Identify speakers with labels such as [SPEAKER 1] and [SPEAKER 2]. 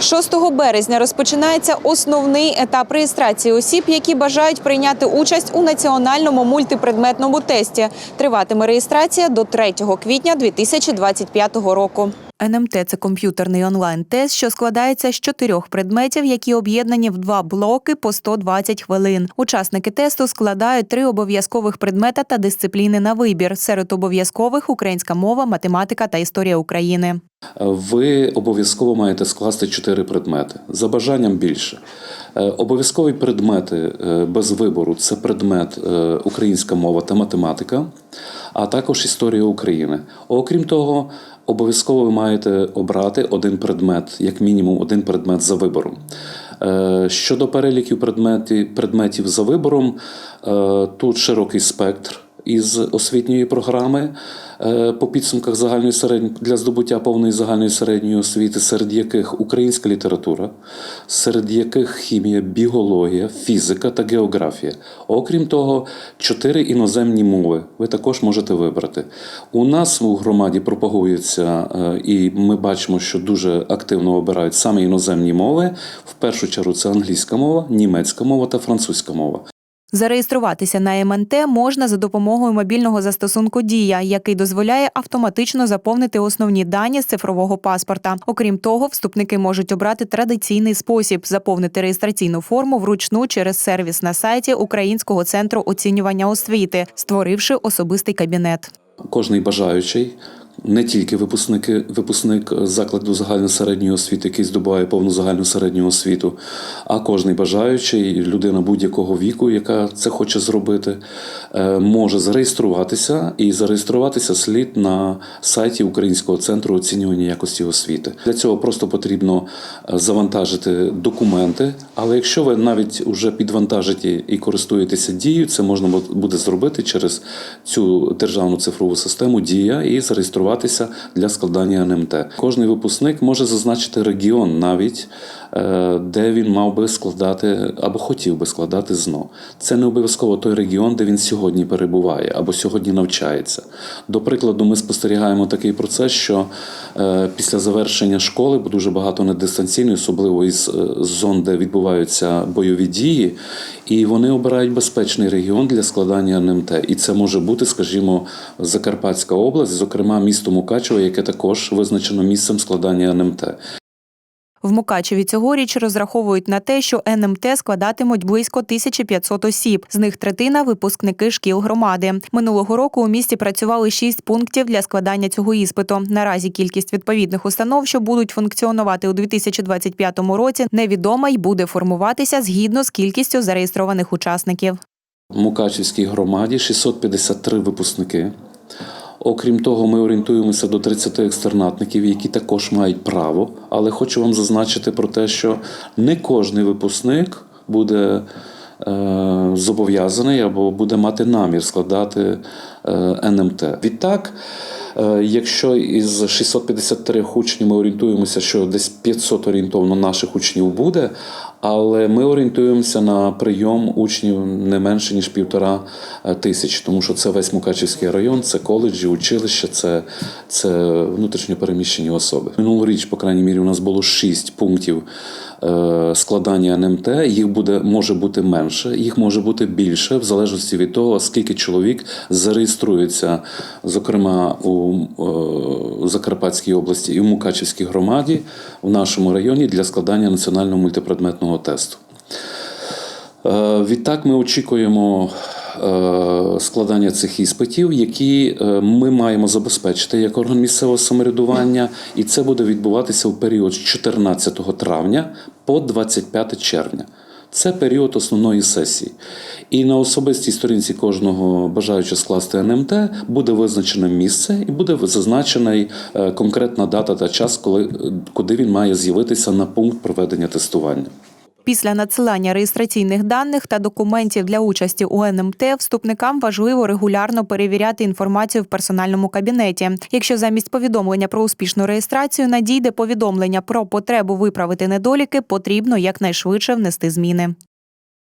[SPEAKER 1] 6 березня розпочинається основний етап реєстрації осіб, які бажають прийняти участь у національному мультипредметному тесті. Триватиме реєстрація до 3 квітня 2025 року. НМТ – це комп'ютерний онлайн-тест, що складається з чотирьох предметів, які об'єднані в два блоки по 120 хвилин. Учасники тесту складають три обов'язкових предмета та дисципліни на вибір. Серед обов'язкових українська мова, математика та історія України.
[SPEAKER 2] Ви обов'язково маєте скласти чотири предмети. За бажанням більше. Е, Обов'язкові предмети е, без вибору це предмет е, українська мова та математика, а також історія України. Окрім того, обов'язково ви маєте обрати один предмет, як мінімум один предмет за вибором. Е, Щодо переліків предметів, за вибором, е, тут широкий спектр із освітньої програми е, по підсумках загальної середньої для здобуття повної загальної середньої освіти, серед яких українська література, серед яких хімія, біологія, фізика та географія. Окрім того, чотири іноземні мови ви також можете вибрати. У нас у громаді пропагується, е, і ми бачимо, що дуже активно обирають саме іноземні мови. В першу чергу це англійська мова, німецька мова та французька мова.
[SPEAKER 1] Зареєструватися на МНТ можна за допомогою мобільного застосунку Дія, який дозволяє автоматично заповнити основні дані з цифрового паспорта. Окрім того, вступники можуть обрати традиційний спосіб заповнити реєстраційну форму вручну через сервіс на сайті Українського центру оцінювання освіти, створивши особистий кабінет.
[SPEAKER 2] Кожний бажаючий, не тільки випускники, випускник закладу загальної середньої освіти, який здобуває повну загальну середню освіту, а кожний бажаючий, людина будь-якого віку, яка це хоче зробити, е, може зареєструватися і зареєструватися слід на сайті Українського центру оцінювання якості освіти. Для цього просто потрібно е, завантажити документи. Але якщо ви навіть вже підвантажите і користуєтеся дією, це можна буде зробити через цю державну цифрову систему Дія і зареєструватися для складання НМТ. Кожний випускник може зазначити регіон навіть. е, Де він мав би складати або хотів би складати ЗНО. Це не обов'язково той регіон, де він сьогодні перебуває або сьогодні навчається. До прикладу, ми спостерігаємо такий процес, що е, після завершення школи, бо дуже багато недистанційно, особливо із е, зон, де відбуваються бойові дії, і вони обирають безпечний регіон для складання НМТ. І це може бути, скажімо, Закарпатська область, зокрема місто Мукачево, яке також визначено місцем складання НМТ.
[SPEAKER 1] В Мукачеві цьогоріч розраховують на те, що НМТ складатимуть близько 1500 осіб. З них третина випускники шкіл громади. Минулого року у місті працювали шість пунктів для складання цього іспиту. Наразі кількість відповідних установ, що будуть функціонувати у 2025 році, невідома й буде формуватися згідно з кількістю зареєстрованих учасників.
[SPEAKER 2] Мукачівській громаді 653 випускники. Окрім того, ми орієнтуємося до 30 екстернатників, які також мають право. Але хочу вам зазначити про те, що не кожний випускник буде е, зобов'язаний або буде мати намір складати е, НМТ. Відтак, е, якщо із 653 учнів ми орієнтуємося, що десь 500 орієнтовно наших учнів буде, але ми орієнтуємося на прийом учнів не менше ніж півтора е, тисячі, тому що це весь Мукачівський район, це коледжі, училища, це, це внутрішньопереміщені особи. Минулоріч, по крайній мірі, у нас було шість пунктів е, складання НМТ. Їх буде може бути менше, їх може бути більше, в залежності від того, скільки чоловік зареєструється, зокрема у е, Закарпатській області і в Мукачівській громаді в нашому районі для складання національного мультипредметного тесту. Е, Відтак ми очікуємо е, складання цих іспитів, які е, ми маємо забезпечити як орган місцевого самоврядування, і це буде відбуватися в період з 14 травня по 25 червня. Це період основної сесії. І на особистій сторінці кожного бажаючого скласти НМТ буде визначене місце і буде зазначена конкретна дата та час, коли, куди він має з'явитися на пункт проведення тестування.
[SPEAKER 1] Після надсилання реєстраційних даних та документів для участі у НМТ вступникам важливо регулярно перевіряти інформацію в персональному кабінеті. Якщо замість повідомлення про успішну реєстрацію надійде повідомлення про потребу виправити недоліки, потрібно якнайшвидше внести зміни.